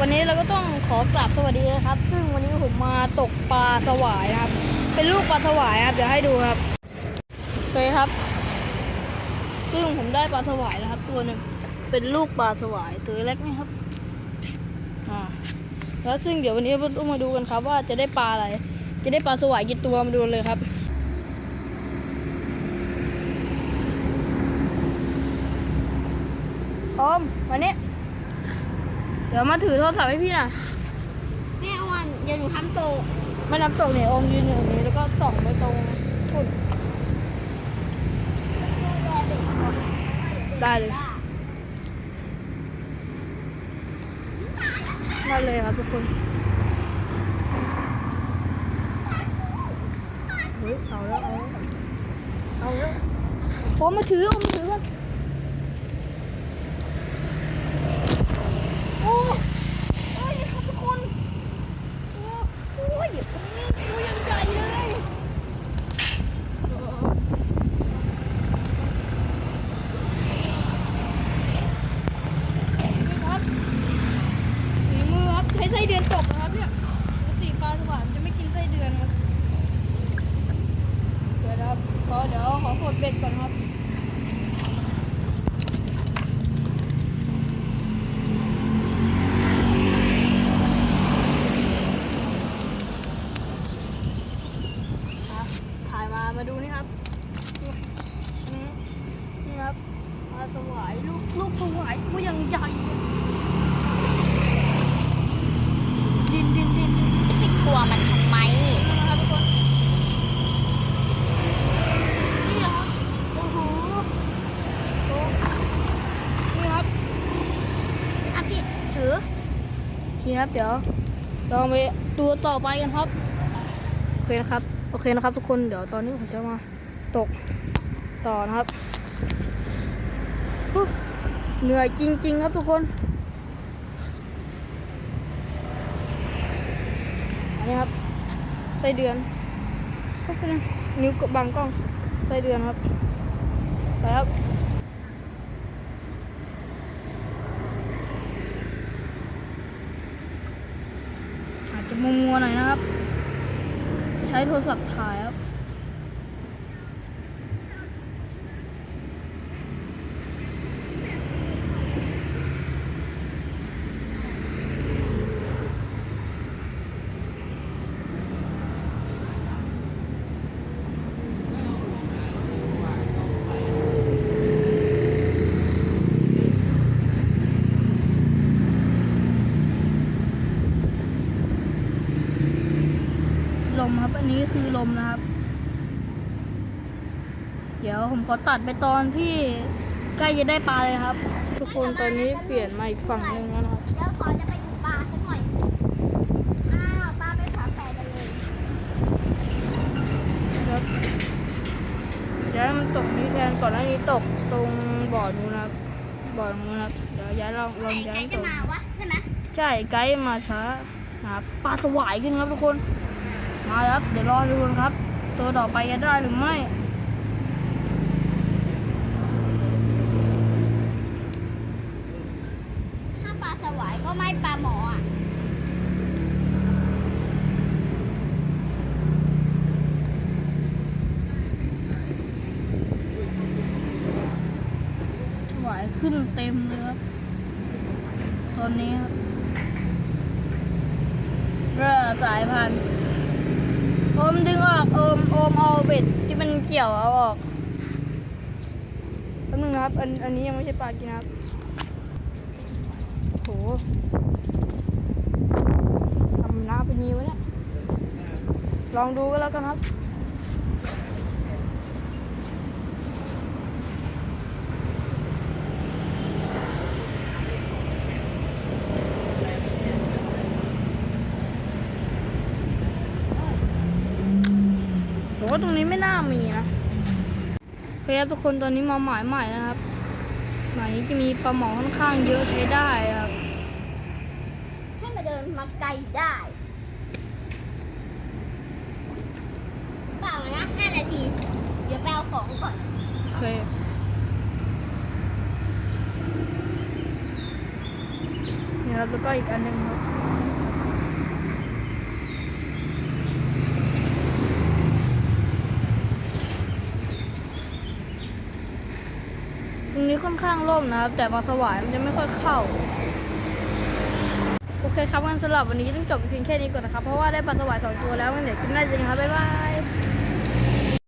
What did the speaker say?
วันนี้เราก็ต้องขอกราบสวัสดีนะครับ ซึ่งวันนี้ผมมาตกปลาสวายนะครับ เป็นลูกปลาสวายครับ เดี๋ยวให้ดูครับเคครับ ซึ่งผมได้ปลาสวายแล้วครับ ตัวหนึ่งเป็นลูกปลาสวายตัวเล็กนี่ครับ อ่า แล้วซึ่งเดี๋ยววันนี้เราต้องมาดูกันครับ ว่าจะได้ปลาอะไร จะได้ปลาสวายกี่ตัวมาดูเลยครับอมวันนี้ ดี๋ยวมาถือโทรศัพท์ให้พี่หน่ะแม่เอาวันเดี๋ยวหนูทำโตะไม่น้ำตกเนี่ยโอมยืนอยู่ตรงนี้แล้วก็ส่องไปตรงทุ่นได้เลยได้เลยครับทุกคนเฮ้ยเอาแล้วเอาแล้วเอาแล้วโอมมาถือโอมมาถือก่อนโอ้โอ้ยครับทุกคน โอ้โอ้ยตัวยังใหญ่เลยนี่ครับฝีมือครับใช้ไส้เดือนตกนะครับเนี่ยปกติปลาสวายมันจะไม่กินไส้เดือนครับเดี๋ยวนะครับขอเดี๋ยวขอปลด เบ็ดก่อนครับถ่ายมา มาดูนี่ครับนี่นี่ครับปลาสวาย ลูก ลูกสวายตัวยังใหญ่ดินดินดินดิน จะไปกลัวมันทำไม นะครับทุกคนนี่ครับ โอ้โหโอ้นี่ครับ อะพี่ถือ โอ เคครับ เดี๋ยวเราไปตัวต่อไปกันครับ โอเคนะครับ โอเคนะครับ ทุกคน เดี๋ยวตอนนี้ผมจะมาตกต่อนะครับ เหนื่อยจริง ๆ ครับทุกคนอันนี้ครับไส้เดือนนิ้วกดบังกล้องไส้เดือนครับ ไปครับ อาจจะ มัวๆหน่อยนะครับ ใช้โทรศัพท์ถ่ายครับ มครับ อันนี้คือลมนะครับ เดี๋ยวผมขอตัดไปตอนที่ใกล้จะได้ปลาเลยครับ ทุกคนตอนนี้เปลี่ยนมาอีกฝั่งหนึ่งแล้วนะครับเดี๋ยวขอจะไปดูปลาสักหน่อยอ้าวปลาเป็นฝาแฝดกันเลยครับเดี๋ยวให้มันตกนี้แทนก่อนหน้านี้ตกตรงบ่อนู้นนะครับบ่อนู้นนะครับเดี๋ยวย้ายเราลองไหนย้ายใครตจะกมาวะใช่ไหมใช่ไกด์มาช้านะครับปลาสวายขึ้นครับทุกคน มาแล้วครับ เดี๋ยวรอดูกันครับ ตัวต่อไปจะได้หรือไม่ถ้าปลาสวายก็ไม่ปลาหมออะถวายขึ้นเต็มเลยครับตอนนี้ครับเรือสายพันธุ์ โอมดึงออกโอมโอมเอาเบ็ดที่มันเกี่ยวเอาออกแป๊บนึงนะครับ อันอันนี้ยังไม่ใช่ปลากินนะครับโหทำหน้าเป็นนี้วะเนี่ยลองดูก็แล้วกันครับ ว่าตรงนี้ไม่น่ามีนะโอเคครับทุกคนตอนนี้มาหมายใหม่นะครับหมายนี้จะมีปลาหมอค่อนข้างเยอะใช้ได้ครับให้มาเดินมาไกลได้เปล่านะห้านาที เดี๋ยวไปเอาของก่อนโอเคครับแล้วก็อีกอันหนึ่งครับ ตรงนี้ค่ อนข้างร่มนะครับ แต่ปลาสวายมันจะไม่ค่อยเข้า โอเคครับงั้นสำหรับวันนี้ต้องจบเพียงแค่นี้ก่อนนะครับ เพราะว่าได้ปลาสวายสองตัวแล้วงั้นเดี๋ยวคลิปหน้าเจอกันครับ บ๊ายบาย